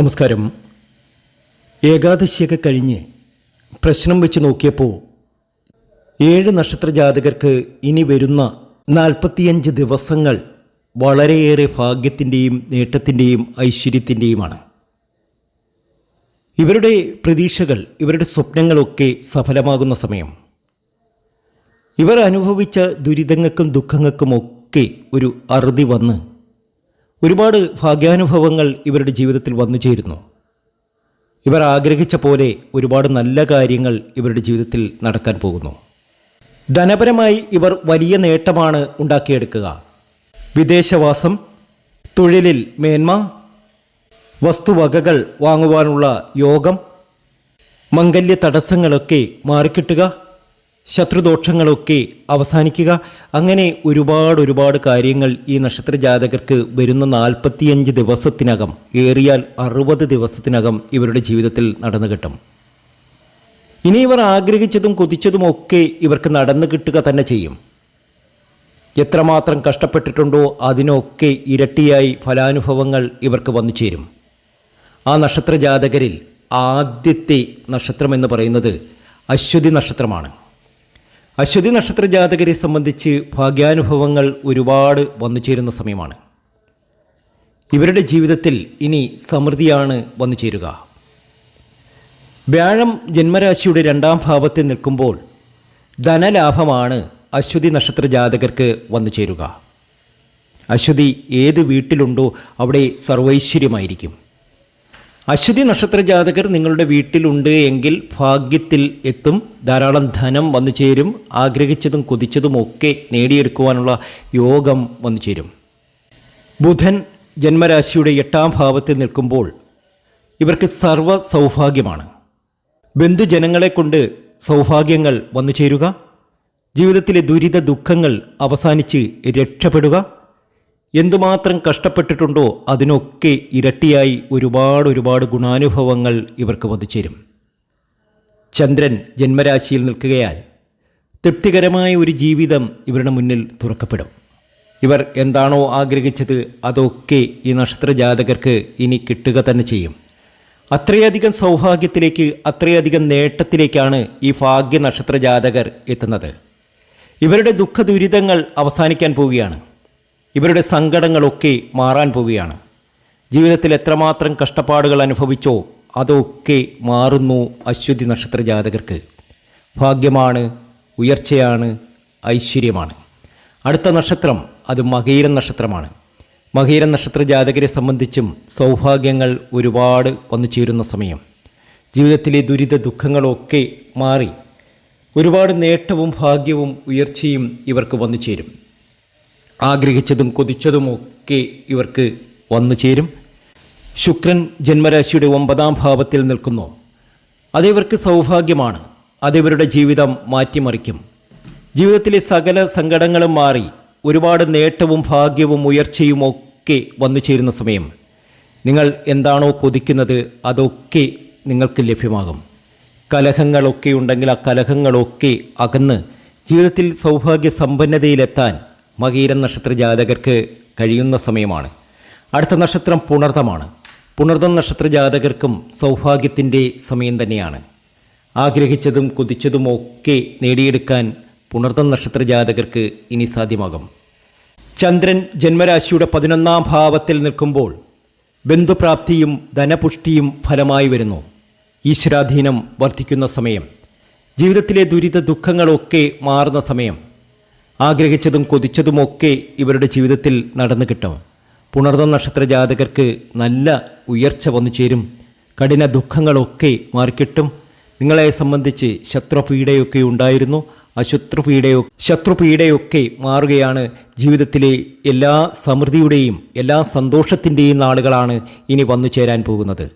നമസ്കാരം. ഏകാദശിയൊക്കെ കഴിഞ്ഞ് പ്രശ്നം വെച്ച് നോക്കിയപ്പോൾ ഏഴ് നക്ഷത്ര ജാതകർക്ക് ഇനി വരുന്ന നാൽപ്പത്തിയഞ്ച് ദിവസങ്ങൾ വളരെയേറെ ഭാഗ്യത്തിന്റെയും നേട്ടത്തിന്റെയും ഐശ്വര്യത്തിന്റെയുമാണ് ഇവരുടെ പ്രതീക്ഷകൾ ഇവരുടെ സ്വപ്നങ്ങളൊക്കെ സഫലമാകുന്ന സമയം. ഇവർ അനുഭവിച്ച ദുരിതങ്ങൾക്കും ദുഃഖങ്ങൾക്കുമൊക്കെ ഒരു അറുതി വന്ന് ഒരുപാട് ഭാഗ്യാനുഭവങ്ങൾ ഇവരുടെ ജീവിതത്തിൽ വന്നു ചേരുന്നു. ഇവർ ആഗ്രഹിച്ച പോലെ ഒരുപാട് നല്ല കാര്യങ്ങൾ ഇവരുടെ ജീവിതത്തിൽ നടക്കാൻ പോകുന്നു. ധനപരമായി ഇവർ വലിയ നേട്ടമാണ് ഉണ്ടാക്കിയെടുക്കുക. വിദേശവാസം തൊഴിലിൽ മേന്മ വസ്തുവകകൾ വാങ്ങുവാനുള്ള യോഗം മംഗല്യ തടസ്സങ്ങളൊക്കെ മാറിക്കിട്ടുക ശത്രുദോഷങ്ങളൊക്കെ അവസാനിക്കുക. അങ്ങനെ ഒരുപാട് ഒരുപാട് കാര്യങ്ങൾ ഈ നക്ഷത്ര ജാതകർക്ക് വരുന്ന നാൽപ്പത്തിയഞ്ച് ദിവസത്തിനകം ഏറിയാൽ അറുപത് ദിവസത്തിനകം ഇവരുടെ ജീവിതത്തിൽ നടന്നു കിട്ടും. ഇനി ഇവർ ആഗ്രഹിച്ചതും കൊതിച്ചതുമൊക്കെ ഇവർക്ക് നടന്നു കിട്ടുക തന്നെ ചെയ്യും. എത്രമാത്രം കഷ്ടപ്പെട്ടിട്ടുണ്ടോ അതിനൊക്കെ ഇരട്ടിയായി ഫലാനുഭവങ്ങൾ ഇവർക്ക് വന്നു ചേരും. ആ നക്ഷത്ര ജാതകരിൽ ആദ്യത്തെ നക്ഷത്രം എന്ന് പറയുന്നത് അശ്വതി നക്ഷത്രമാണ്. അശ്വതി നക്ഷത്ര ജാതകരെ സംബന്ധിച്ച് ഭാഗ്യാനുഭവങ്ങൾ ഒരുപാട് വന്നു ചേരുന്ന സമയമാണ്. ഇവരുടെ ജീവിതത്തിൽ ഇനി സമൃദ്ധിയാണ് വന്നു ചേരുക. വ്യാഴം ജന്മരാശിയുടെ രണ്ടാം ഭാവത്തിൽ നിൽക്കുമ്പോൾ ധനലാഭമാണ് അശ്വതി നക്ഷത്ര ജാതകർക്ക് വന്നു ചേരുക. അശ്വതി ഏത് വീട്ടിലുണ്ടോ അവിടെ സർവൈശ്വര്യമായിരിക്കും. അശ്വതി നക്ഷത്ര ജാതകർ നിങ്ങളുടെ വീട്ടിലുണ്ട് എങ്കിൽ ഭാഗ്യത്തിൽ എത്തും. ധാരാളം ധനം വന്നു ചേരും. ആഗ്രഹിച്ചതും കൊതിച്ചതുമൊക്കെ നേടിയെടുക്കുവാനുള്ള യോഗം വന്നു ചേരും. ബുധൻ ജന്മരാശിയുടെ എട്ടാം ഭാവത്തിൽ നിൽക്കുമ്പോൾ ഇവർക്ക് സർവ സൗഭാഗ്യമാണ് ബന്ധുജനങ്ങളെ കൊണ്ട് സൗഭാഗ്യങ്ങൾ വന്നു ചേരുക. ജീവിതത്തിലെ ദുരിത ദുഃഖങ്ങൾ അവസാനിച്ച് രക്ഷപ്പെടുക. എന്തുമാത്രം കഷ്ടപ്പെട്ടിട്ടുണ്ടോ അതിനൊക്കെ ഇരട്ടിയായി ഒരുപാട് ഒരുപാട് ഗുണാനുഭവങ്ങൾ ഇവർക്ക് വന്നുചേരും. ചന്ദ്രൻ ജന്മരാശിയിൽ നിൽക്കുകയാൽ തൃപ്തികരമായ ഒരു ജീവിതം ഇവരുടെ മുന്നിൽ തുറക്കപ്പെടും. ഇവർ എന്താണോ ആഗ്രഹിച്ചത് അതൊക്കെ ഈ നക്ഷത്രജാതകർക്ക് ഇനി കിട്ടുക തന്നെ ചെയ്യും. അത്രയധികം സൗഭാഗ്യത്തിലേക്ക് അത്രയധികം നേട്ടത്തിലേക്കാണ് ഈ ഭാഗ്യ നക്ഷത്ര ജാതകർ എത്തുന്നത്. ഇവരുടെ ദുഃഖ ദുരിതങ്ങൾ അവസാനിക്കാൻ പോവുകയാണ്. ഇവരുടെ സങ്കടങ്ങളൊക്കെ മാറാൻ പോവുകയാണ്. ജീവിതത്തിൽ എത്രമാത്രം കഷ്ടപ്പാടുകൾ അനുഭവിച്ചോ അതൊക്കെ മാറുന്നു അശ്വതി നക്ഷത്ര ജാതകർക്ക്. ഭാഗ്യമാണ് ഉയർച്ചയാണ് ഐശ്വര്യമാണ്. അടുത്ത നക്ഷത്രം അത് മകീരൻ നക്ഷത്രമാണ്. മകീരൻ നക്ഷത്ര ജാതകരെ സംബന്ധിച്ചും സൗഭാഗ്യങ്ങൾ ഒരുപാട് വന്നു ചേരുന്ന സമയം. ജീവിതത്തിലെ ദുരിത ദുഃഖങ്ങളൊക്കെ മാറി ഒരുപാട് നേട്ടവും ഭാഗ്യവും ഉയർച്ചയും ഇവർക്ക് വന്നു ചേരും. ആഗ്രഹിച്ചതും കൊതിച്ചതുമൊക്കെ ഇവർക്ക് വന്നു ചേരും. ശുക്രൻ ജന്മരാശിയുടെ ഒമ്പതാം ഭാവത്തിൽ നിൽക്കുന്നു. അതിവർക്ക് സൗഭാഗ്യമാണ്. അതിവരുടെ ജീവിതം മാറ്റിമറിക്കും. ജീവിതത്തിലെ സകല സങ്കടങ്ങളും മാറി ഒരുപാട് നേട്ടവും ഭാഗ്യവും ഉയർച്ചയും ഒക്കെ വന്നു ചേരുന്ന സമയം. നിങ്ങൾ എന്താണോ കൊതിക്കുന്നത് അതൊക്കെ നിങ്ങൾക്ക് ലഭ്യമാകും. കലഹങ്ങളൊക്കെ ഉണ്ടെങ്കിൽ ആ കലഹങ്ങളൊക്കെ അകന്ന് ജീവിതത്തിൽ സൗഭാഗ്യ സമ്പന്നതയിലെത്താൻ മകീരൻ നക്ഷത്ര ജാതകർക്ക് കഴിയുന്ന സമയമാണ്. അടുത്ത നക്ഷത്രം പുണർതമാണ്. പുണർതം നക്ഷത്ര ജാതകർക്കും സൗഭാഗ്യത്തിന്റെ സമയം തന്നെയാണ്. ആഗ്രഹിച്ചതും കൊതിച്ചതും ഒക്കെ നേടിയെടുക്കാൻ പുണർതം നക്ഷത്ര ജാതകർക്ക് ഇനി സാധ്യമാകും. ചന്ദ്രൻ ജന്മരാശിയുടെ പതിനൊന്നാം ഭാവത്തിൽ നിൽക്കുമ്പോൾ ബന്ധുപ്രാപ്തിയും ധനപുഷ്ടിയും ഫലമായി വരുന്നു. ഈശ്വരാധീനം വർദ്ധിക്കുന്ന സമയം ജീവിതത്തിലെ ദുരിത ദുഃഖങ്ങളൊക്കെ മാറുന്ന സമയം ആഗ്രഹിച്ചതും കൊതിച്ചതുമൊക്കെ ഇവരുടെ ജീവിതത്തിൽ നടന്നു കിട്ടും. പുണർന്ന നക്ഷത്ര ജാതകർക്ക് നല്ല ഉയർച്ച വന്നു ചേരും. കഠിന ദുഃഖങ്ങളൊക്കെ മാറിക്കിട്ടും. നിങ്ങളെ സംബന്ധിച്ച് ശത്രുപീഡയൊക്കെ ഉണ്ടായിരുന്നു. ആ ശത്രുപീഡയോ ശത്രുപീഡയൊക്കെ മാറുകയാണ്. ജീവിതത്തിലെ എല്ലാ സമൃദ്ധിയുടെയും എല്ലാ സന്തോഷത്തിന്റെയും നാളുകളാണ് ഇനി വന്നു ചേരാൻ പോകുന്നത്.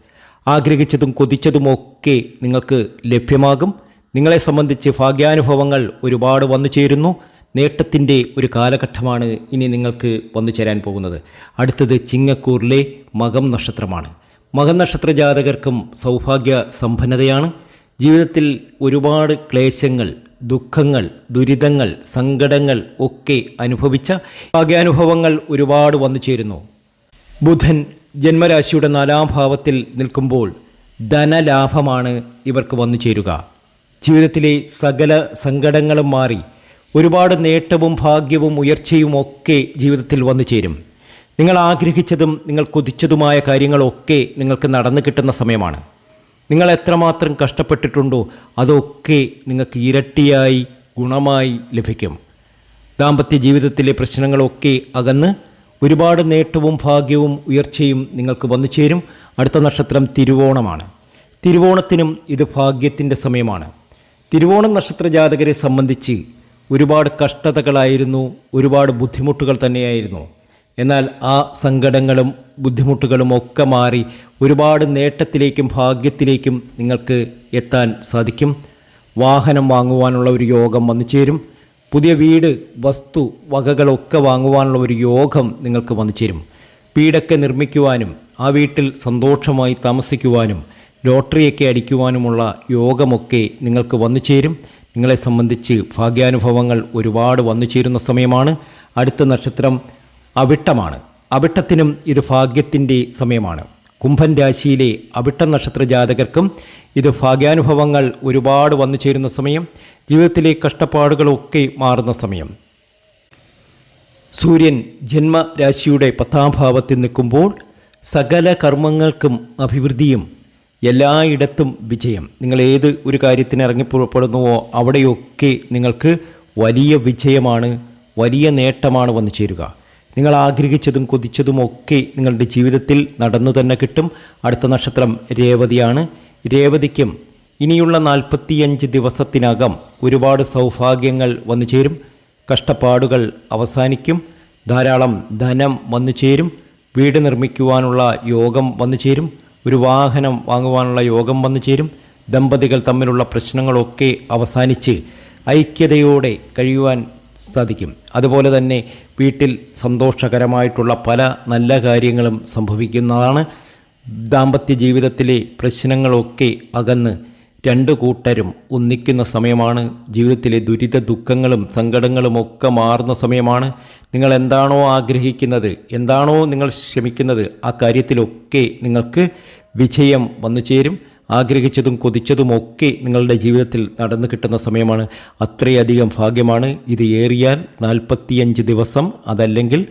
ആഗ്രഹിച്ചതും കൊതിച്ചതുമൊക്കെ നിങ്ങൾക്ക് ലഭ്യമാകും. നിങ്ങളെ സംബന്ധിച്ച് ഭാഗ്യാനുഭവങ്ങൾ ഒരുപാട് വന്നു ചേരുന്നു. നേട്ടത്തിന്റെ ഒരു കാലഘട്ടമാണ് ഇനി നിങ്ങൾക്ക് വന്നു ചേരാൻ പോകുന്നത്. അടുത്തത് ചിങ്ങക്കൂറിലെ മകം നക്ഷത്രമാണ്. മകം നക്ഷത്ര ജാതകർക്കും സൗഭാഗ്യ സമ്പന്നതയാണ്. ജീവിതത്തിൽ ഒരുപാട് ക്ലേശങ്ങൾ ദുഃഖങ്ങൾ ദുരിതങ്ങൾ സങ്കടങ്ങൾ ഒക്കെ അനുഭവിച്ച ഭാഗ്യാനുഭവങ്ങൾ ഒരുപാട് വന്നു ചേരുന്നു. ബുധൻ ജന്മരാശിയുടെ നാലാം ഭാവത്തിൽ നിൽക്കുമ്പോൾ ധനലാഭമാണ് ഇവർക്ക് വന്നു ചേരുക. ജീവിതത്തിലെ സകല സങ്കടങ്ങളും മാറി ഒരുപാട് നേട്ടവും ഭാഗ്യവും ഉയർച്ചയും ഒക്കെ ജീവിതത്തിൽ വന്നു ചേരും. നിങ്ങൾ ആഗ്രഹിച്ചതും നിങ്ങൾ കൊതിച്ചതുമായ കാര്യങ്ങളൊക്കെ നിങ്ങൾക്ക് നടന്നു കിട്ടുന്ന സമയമാണ്. നിങ്ങൾ എത്രമാത്രം കഷ്ടപ്പെട്ടിട്ടുണ്ടോ അതൊക്കെ നിങ്ങൾക്ക് ഇരട്ടിയായി ഗുണമായി ലഭിക്കും. ദാമ്പത്യ ജീവിതത്തിലെ പ്രശ്നങ്ങളൊക്കെ അകന്ന് ഒരുപാട് നേട്ടവും ഭാഗ്യവും ഉയർച്ചയും നിങ്ങൾക്ക് വന്നു ചേരും. അടുത്ത നക്ഷത്രം തിരുവോണമാണ്. തിരുവോണത്തിനും ഇത് ഭാഗ്യത്തിന്റെ സമയമാണ്. തിരുവോണം നക്ഷത്ര ജാതകരെ സംബന്ധിച്ച് ഒരുപാട് കഷ്ടതകളായിരുന്നു ഒരുപാട് ബുദ്ധിമുട്ടുകൾ തന്നെയായിരുന്നു. എന്നാൽ ആ സങ്കടങ്ങളും ബുദ്ധിമുട്ടുകളും ഒക്കെ മാറി ഒരുപാട് നേട്ടത്തിലേക്കും ഭാഗ്യത്തിലേക്കും നിങ്ങൾക്ക് എത്താൻ സാധിക്കും. വാഹനം വാങ്ങുവാനുള്ള ഒരു യോഗം വന്നു ചേരും. പുതിയ വീട് വസ്തു വകകളൊക്കെ വാങ്ങുവാനുള്ള ഒരു യോഗം നിങ്ങൾക്ക് വന്നു ചേരും. വീടൊക്കെ നിർമ്മിക്കുവാനും ആ വീട്ടിൽ സന്തോഷമായി താമസിക്കുവാനും ലോട്ടറിയൊക്കെ അടിക്കുവാനുമുള്ള യോഗമൊക്കെ നിങ്ങൾക്ക് വന്നു ചേരും. നിങ്ങളെ സംബന്ധിച്ച് ഭാഗ്യാനുഭവങ്ങൾ ഒരുപാട് വന്നു ചേരുന്ന സമയമാണ്. അടുത്ത നക്ഷത്രം അവിട്ടമാണ്. അവിട്ടത്തിനും ഇത് ഭാഗ്യത്തിന്റെ സമയമാണ്. കുംഭൻ രാശിയിലെ അവിട്ട നക്ഷത്ര ജാതകർക്കും ഇത് ഭാഗ്യാനുഭവങ്ങൾ ഒരുപാട് വന്നു ചേരുന്ന സമയം. ജീവിതത്തിലെ കഷ്ടപ്പാടുകളൊക്കെ മാറുന്ന സമയം. സൂര്യൻ ജന്മരാശിയുടെ പത്താം ഭാവത്തിൽ നിൽക്കുമ്പോൾ സകല കർമ്മങ്ങൾക്കും അഭിവൃദ്ധിയും എല്ലായിടത്തും വിജയം. നിങ്ങൾ ഏത് ഒരു കാര്യത്തിന് ഇറങ്ങിപ്പുറപ്പെടുന്നുവോ അവിടെയൊക്കെ നിങ്ങൾക്ക് വലിയ വിജയമാണ് വലിയ നേട്ടമാണ് വന്നു ചേരുക. നിങ്ങൾ ആഗ്രഹിച്ചതും കൊതിച്ചതും ഒക്കെ നിങ്ങളുടെ ജീവിതത്തിൽ നടന്നു തന്നെ കിട്ടും. അടുത്ത നക്ഷത്രം രേവതിയാണ്. രേവതിക്കും ഇനിയുള്ള നാൽപ്പത്തിയഞ്ച് ദിവസത്തിനകം ഒരുപാട് സൗഭാഗ്യങ്ങൾ വന്നു ചേരും. കഷ്ടപ്പാടുകൾ അവസാനിക്കും. ധാരാളം ധനം വന്നു ചേരും. വീട് നിർമ്മിക്കുവാനുള്ള യോഗം വന്നു ചേരും. ഒരു വാഹനം വാങ്ങുവാനുള്ള യോഗം വന്നു ചേരും. ദമ്പതികൾ തമ്മിലുള്ള പ്രശ്നങ്ങളൊക്കെ അവസാനിച്ച് ഐക്യതയോടെ കഴിയുവാൻ സാധിക്കും. അതുപോലെ തന്നെ വീട്ടിൽ സന്തോഷകരമായിട്ടുള്ള പല നല്ല കാര്യങ്ങളും സംഭവിക്കുന്നതാണ്. ദാമ്പത്യ ജീവിതത്തിലെ പ്രശ്നങ്ങളൊക്കെ അകന്ന് രണ്ട് കൂട്ടരും ഒന്നിക്കുന്ന സമയമാണ്. ജീവിതത്തിലെ ദുരിത ദുഃഖങ്ങളും സങ്കടങ്ങളും ഒക്കെ മാറുന്ന സമയമാണ്. നിങ്ങൾ എന്താണോ ആഗ്രഹിക്കുന്നത് എന്താണോ നിങ്ങൾ ശ്രമിക്കുന്നത് ആ കാര്യത്തിലൊക്കെ നിങ്ങൾക്ക് വിജയം വന്നു ചേരും. ആഗ്രഹിച്ചതും കൊതിച്ചതുമൊക്കെ നിങ്ങളുടെ ജീവിതത്തിൽ നടന്നു കിട്ടുന്ന സമയമാണ്. അത്രയധികം ഭാഗ്യമാണ് ഇത്. ഏറിയാൽ നാൽപ്പത്തിയഞ്ച് ദിവസം. അതല്ലെങ്കിൽ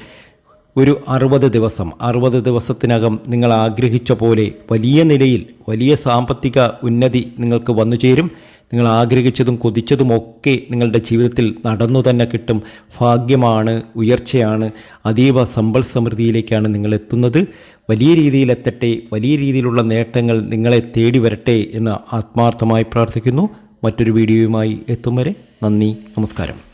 ഒരു അറുപത് ദിവസം അറുപത് ദിവസത്തിനകം നിങ്ങൾ ആഗ്രഹിച്ച പോലെ വലിയ നിലയിൽ വലിയ സാമ്പത്തിക ഉന്നതി നിങ്ങൾക്ക് വന്നു ചേരും. നിങ്ങൾ ആഗ്രഹിച്ചതും കൊതിച്ചതും ഒക്കെ നിങ്ങളുടെ ജീവിതത്തിൽ നടന്നു തന്നെ കിട്ടും. ഭാഗ്യമാണ് ഉയർച്ചയാണ് അതീവ സമ്പൽ സമൃദ്ധിയിലേക്കാണ് നിങ്ങൾ എത്തുന്നത്. വലിയ രീതിയിലെത്തട്ടെ വലിയ രീതിയിലുള്ള നേട്ടങ്ങൾ നിങ്ങളെ തേടി വരട്ടെ എന്ന് ആത്മാർത്ഥമായി പ്രാർത്ഥിക്കുന്നു. മറ്റൊരു വീഡിയോയുമായി എത്തും വരെ നന്ദി നമസ്കാരം.